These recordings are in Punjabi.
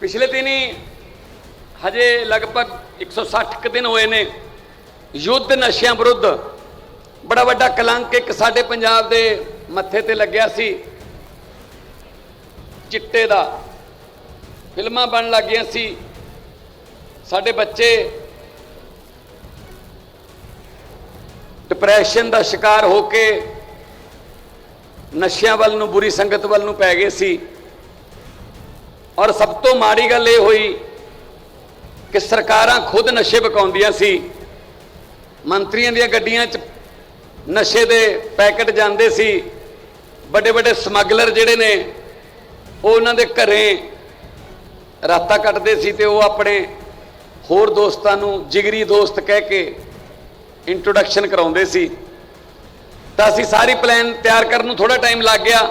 ਪਿਛਲੇ ਦਿਨੀ ਹਜੇ ਲਗਭਗ 160 ਕੁ ਦਿਨ ਹੋਏ ਨੇ ਯੁੱਧ ਨਸ਼ਿਆਂ ਵਿਰੁੱਧ ਬੜਾ ਵੱਡਾ ਕਲੰਕ ਇੱਕ ਸਾਡੇ ਪੰਜਾਬ ਦੇ ਮੱਥੇ ਤੇ ਲੱਗਿਆ ਸੀ। ਚਿੱਟੇ ਦਾ ਫਿਲਮਾਂ ਬਣ ਲੱਗੀਆਂ ਸੀ। ਸਾਡੇ ਬੱਚੇ ਡਿਪਰੈਸ਼ਨ ਦਾ ਸ਼ਿਕਾਰ ਹੋ ਕੇ ਨਸ਼ਿਆਂ ਵੱਲ ਨੂੰ, ਬੁਰੀ ਸੰਗਤ ਵੱਲ ਨੂੰ ਪੈ ਗਏ ਸੀ। ਔਰ ਸਭ ਤੋਂ ਮਾੜੀ ਗੱਲ ਇਹ ਹੋਈ ਕਿ ਸਰਕਾਰਾਂ ਖੁਦ ਨਸ਼ੇ ਵਿਕਾਉਂਦੀਆਂ ਸੀ। ਮੰਤਰੀਆਂ ਦੀਆਂ ਗੱਡੀਆਂ 'ਚ ਨਸ਼ੇ ਦੇ ਪੈਕੇਟ ਜਾਂਦੇ ਸੀ। ਵੱਡੇ ਵੱਡੇ ਸਮਗਲਰ ਜਿਹੜੇ ਨੇ, ਉਹ ਉਹਨਾਂ ਦੇ ਘਰੇ ਰਾਤਾਂ ਕੱਟਦੇ ਸੀ ਤੇ ਉਹ ਆਪਣੇ ਹੋਰ ਦੋਸਤਾਂ ਨੂੰ ਜਿਗਰੀ ਦੋਸਤ ਕਹਿ ਕੇ ਇੰਟਰੋਡਕਸ਼ਨ ਕਰਾਉਂਦੇ ਸੀ। ਤਾਂ ਅਸੀਂ ਸਾਰੀ ਪਲਾਨ ਤਿਆਰ ਕਰਨ ਨੂੰ ਥੋੜਾ ਟਾਈਮ ਲੱਗ ਗਿਆ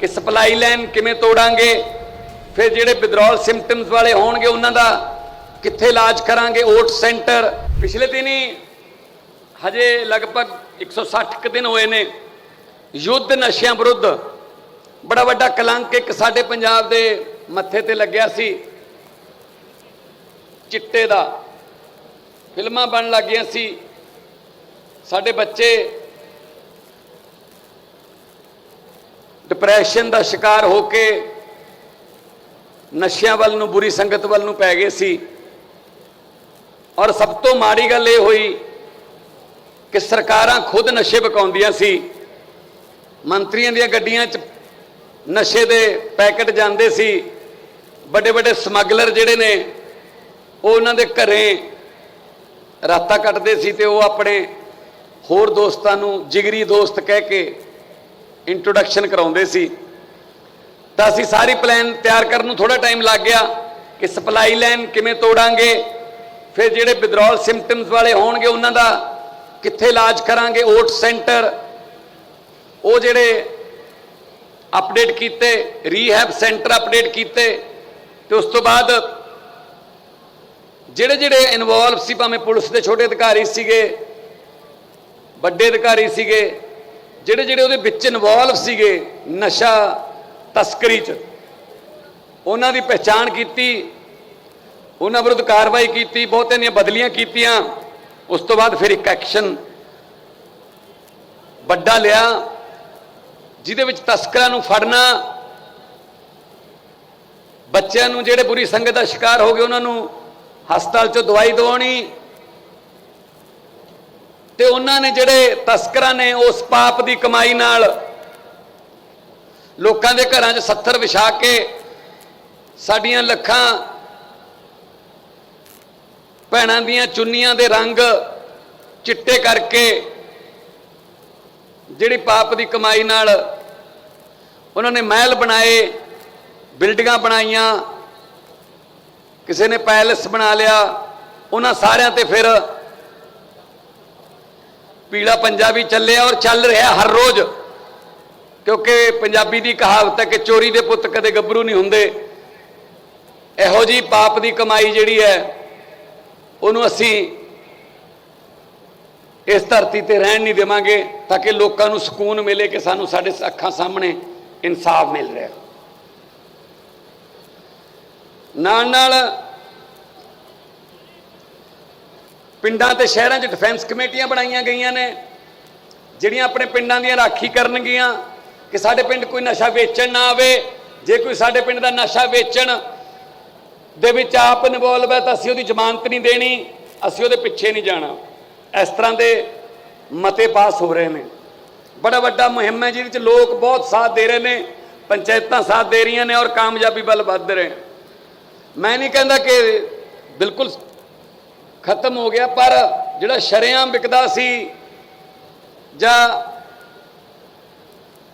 ਕਿ ਸਪਲਾਈ ਲਾਈਨ ਕਿਵੇਂ ਤੋੜਾਂਗੇ। ਫਿਰ ਜਿਹੜੇ ਵਿਦਰੋਲ ਸਿੰਪਟਮਸ ਵਾਲੇ ਹੋਣਗੇ, ਉਹਨਾਂ ਦਾ ਕਿੱਥੇ ਇਲਾਜ ਕਰਾਂਗੇ? ਓਟ ਸੈਂਟਰ ਪਿਛਲੇ ਦਿਨੀ ਹਜੇ ਲਗਭਗ 160 ਕੁ ਦਿਨ ਹੋਏ ਨੇ। ਯੁੱਧ ਨਸ਼ਿਆਂ ਵਿਰੁੱਧ। ਬੜਾ ਵੱਡਾ ਕਲੰਕ ਇੱਕ ਸਾਡੇ ਪੰਜਾਬ ਦੇ ਮੱਥੇ ਤੇ ਲੱਗਿਆ ਸੀ। ਚਿੱਟੇ ਦਾ। ਫਿਲਮਾਂ ਬਣ ਲੱਗੀਆਂ ਸੀ। ਸਾਡੇ ਬੱਚੇ ਡਿਪਰੈਸ਼ਨ ਦਾ ਸ਼ਿਕਾਰ ਹੋ ਕੇ ਨਸ਼ਿਆਂ ਵੱਲ ਨੂੰ, ਬੁਰੀ ਸੰਗਤ ਵੱਲ ਨੂੰ ਪੈ ਗਏ ਸੀ। ਔਰ ਸਭ ਤੋਂ ਮਾੜੀ ਗੱਲ ਇਹ ਹੋਈ ਕਿ ਸਰਕਾਰਾਂ ਖੁਦ ਨਸ਼ੇ ਵਿਕਾਉਂਦੀਆਂ ਸੀ। ਮੰਤਰੀਆਂ ਦੀਆਂ ਗੱਡੀਆਂ 'ਚ ਨਸ਼ੇ ਦੇ ਪੈਕੇਟ ਜਾਂਦੇ ਸੀ। ਵੱਡੇ ਵੱਡੇ ਸਮਗਲਰ ਜਿਹੜੇ ਨੇ, ਉਹ ਉਹਨਾਂ ਦੇ ਘਰੇ ਰਾਤਾਂ ਕੱਟਦੇ ਸੀ ਤੇ ਉਹ ਆਪਣੇ ਹੋਰ ਦੋਸਤਾਂ ਨੂੰ, ਜਿਗਰੀ ਦੋਸਤ ਕਹਿ ਕੇ ਇੰਟਰੋਡਕਸ਼ਨ ਕਰਾਉਂਦੇ ਸੀ। ਤਾਂ ਅਸੀਂ ਸਾਰੀ ਪਲਾਨ ਤਿਆਰ ਕਰਨ ਨੂੰ ਥੋੜਾ ਟਾਈਮ ਲੱਗ ਗਿਆ ਕਿ ਸਪਲਾਈ ਲਾਈਨ ਕਿਵੇਂ ਤੋੜਾਂਗੇ, ਫਿਰ ਜਿਹੜੇ ਵਿਦਰੋਲ ਸਿੰਪਟਮਸ ਵਾਲੇ ਹੋਣਗੇ ਉਹਨਾਂ ਦਾ ਕਿੱਥੇ ਇਲਾਜ ਕਰਾਂਗੇ ਓਟ ਸੈਂਟਰ ਉਹ ਜਿਹੜੇ ਅਪਡੇਟ ਕੀਤੇ ਰੀਹੈਬ ਸੈਂਟਰ ਅਪਡੇਟ ਕੀਤੇ, ਤੇ ਉਸ ਤੋਂ ਬਾਅਦ ਜਿਹੜੇ ਜਿਹੜੇ ਇਨਵੋਲਵ ਸੀ, ਭਾਵੇਂ ਪੁਲਿਸ ਦੇ ਛੋਟੇ ਅਧਿਕਾਰੀ ਸੀਗੇ, ਵੱਡੇ ਅਧਿਕਾਰੀ ਸੀਗੇ, ਜਿਹੜੇ ਜਿਹੜੇ ਉਹਦੇ ਵਿੱਚ ਇਨਵੋਲਵ ਸੀਗੇ, ਨਸ਼ਾ ਤਸਕਰੀ 'ਚ। ਉਹਨਾਂ ਦੀ ਪਹਿਚਾਣ ਕੀਤੀ, ਉਹਨਾਂ ਵਿਰੁੱਧ ਕਾਰਵਾਈ ਕੀਤੀ, ਬਹੁਤੇ ਦੀਆਂ ਬਦਲੀਆਂ ਕੀਤੀਆਂ। ਉਸ ਤੋਂ ਬਾਅਦ ਫਿਰ ਇੱਕ ਐਕਸ਼ਨ ਵੱਡਾ ਲਿਆ, ਜਿਹਦੇ ਵਿੱਚ ਤਸਕਰਾਂ ਨੂੰ ਫੜਨਾ, ਬੱਚਿਆਂ ਨੂੰ ਜਿਹੜੇ ਬੁਰੀ ਸੰਗਤ ਦਾ ਸ਼ਿਕਾਰ ਹੋ ਗਏ, ਉਹਨਾਂ ਨੂੰ ਹਸਪਤਾਲ 'ਚੋਂ ਦਵਾਈ ਦਵਾਉਣੀ। ਤੇ ਉਹਨਾਂ ਨੇ ਜਿਹੜੇ ਤਸਕਰਾਂ ਨੇ ਉਸ ਪਾਪ ਦੀ ਕਮਾਈ ਨਾਲ ਲੋਕਾਂ ਦੇ ਘਰਾਂ 'ਚ 70 ਵਿਛਾ ਕੇ ਸਾਡੀਆਂ ਲੱਖਾਂ ਭੈਣਾਂ ਦੀਆਂ ਚੁੰਨੀਆਂ ਦੇ ਰੰਗ ਚਿੱਟੇ ਕਰਕੇ ਜਿਹੜੀ ਪਾਪ ਦੀ ਕਮਾਈ ਨਾਲ ਉਹਨਾਂ ਨੇ ਮਹਿਲ ਬਣਾਏ, ਬਿਲਡਿੰਗਾਂ ਬਣਾਈਆਂ, ਕਿਸੇ ਨੇ ਪੈਲਸ ਬਣਾ ਲਿਆ, ਉਹਨਾਂ ਸਾਰਿਆਂ ਤੇ ਫਿਰ ਪੀਲਾ ਪੰਜਾਬੀ ਚੱਲਿਆ ਔਰ ਚੱਲ ਰਿਹਾ ਹਰ ਰੋਜ਼। ਕਿਉਂਕਿ ਪੰਜਾਬੀ ਦੀ ਕਹਾਵਤ ਹੈ ਕਿ ਚੋਰੀ ਦੇ ਪੁੱਤ ਕਦੇ ਗੱਭਰੂ ਨਹੀਂ ਹੁੰਦੇ। ਇਹੋ ਜੀ ਪਾਪ ਦੀ ਕਮਾਈ ਜਿਹੜੀ ਹੈ, ਉਹਨੂੰ ਅਸੀਂ ਇਸ ਧਰਤੀ ਤੇ ਰਹਿਣ ਨਹੀਂ ਦੇਵਾਂਗੇ ਤਾਂ ਕਿ ਲੋਕਾਂ ਨੂੰ ਸਕੂਨ ਮਿਲੇ ਕਿ ਸਾਨੂੰ ਸਾਡੇ ਅੱਖਾਂ ਸਾਹਮਣੇ ਇਨਸਾਫ ਮਿਲ ਰਿਹਾ। ਨਾਲ ਨਾਲ ਪਿੰਡਾਂ ਤੇ ਸ਼ਹਿਰਾਂ 'ਚ ਡਿਫੈਂਸ ਕਮੇਟੀਆਂ ਬਣਾਈਆਂ ਗਈਆਂ ਨੇ, ਜਿਹੜੀਆਂ ਆਪਣੇ ਪਿੰਡਾਂ ਦੀਆਂ ਰਾਖੀ ਕਰਨਗੀਆਂ। ਕਿ ਸਾਡੇ ਪਿੰਡ ਕੋਈ ਨਸ਼ਾ ਵੇਚਣ ਨਾ ਆਵੇ, ਜੇ ਕੋਈ ਸਾਡੇ ਪਿੰਡ ਦਾ ਨਸ਼ਾ ਵੇਚਣ ਦੇ ਵਿੱਚ ਆਪ ਇਨਵੋਲਵ ਹੈ, ਤਾਂ ਅਸੀਂ ਉਹਦੀ ਜ਼ਮਾਨਤ ਨਹੀਂ ਦੇਣੀ, ਅਸੀਂ ਉਹਦੇ ਪਿੱਛੇ ਨਹੀਂ ਜਾਣਾ। ਇਸ ਤਰ੍ਹਾਂ ਦੇ ਮਤੇ ਪਾਸ ਹੋ ਰਹੇ ਨੇ। ਬੜਾ ਵੱਡਾ ਮੁਹਿੰਮ ਹੈ, ਜਿਹਦੇ ਵਿੱਚ ਲੋਕ ਬਹੁਤ ਸਾਥ ਦੇ ਰਹੇ ਨੇ, ਪੰਚਾਇਤਾਂ ਸਾਥ ਦੇ ਰਹੀਆਂ ਨੇ ਔਰ ਕਾਮਯਾਬੀ ਵੱਲ ਵੱਧ ਰਹੇ ਮੈਂ ਨਹੀਂ ਕਹਿੰਦਾ ਕਿ ਬਿਲਕੁਲ ਖਤਮ ਹੋ ਗਿਆ, ਪਰ ਜਿਹੜਾ ਸ਼ਰੇਆਮ ਵਿਕਦਾ ਸੀ ਜਾਂ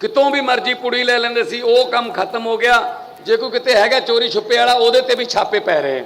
ਕਿਤੋਂ ਵੀ ਮਰਜ਼ੀ ਪੁੜੀ ਲੈ ਲੈਂਦੇ ਸੀ, ਉਹ ਕੰਮ ਖਤਮ ਹੋ ਗਿਆ। ਜੇ ਕੋਈ ਕਿਤੇ ਹੈਗਾ ਚੋਰੀ ਛੁਪੇ ਵਾਲਾ, ਉਹਦੇ ਤੇ ਵੀ ਛਾਪੇ ਪੈ ਰਹੇ।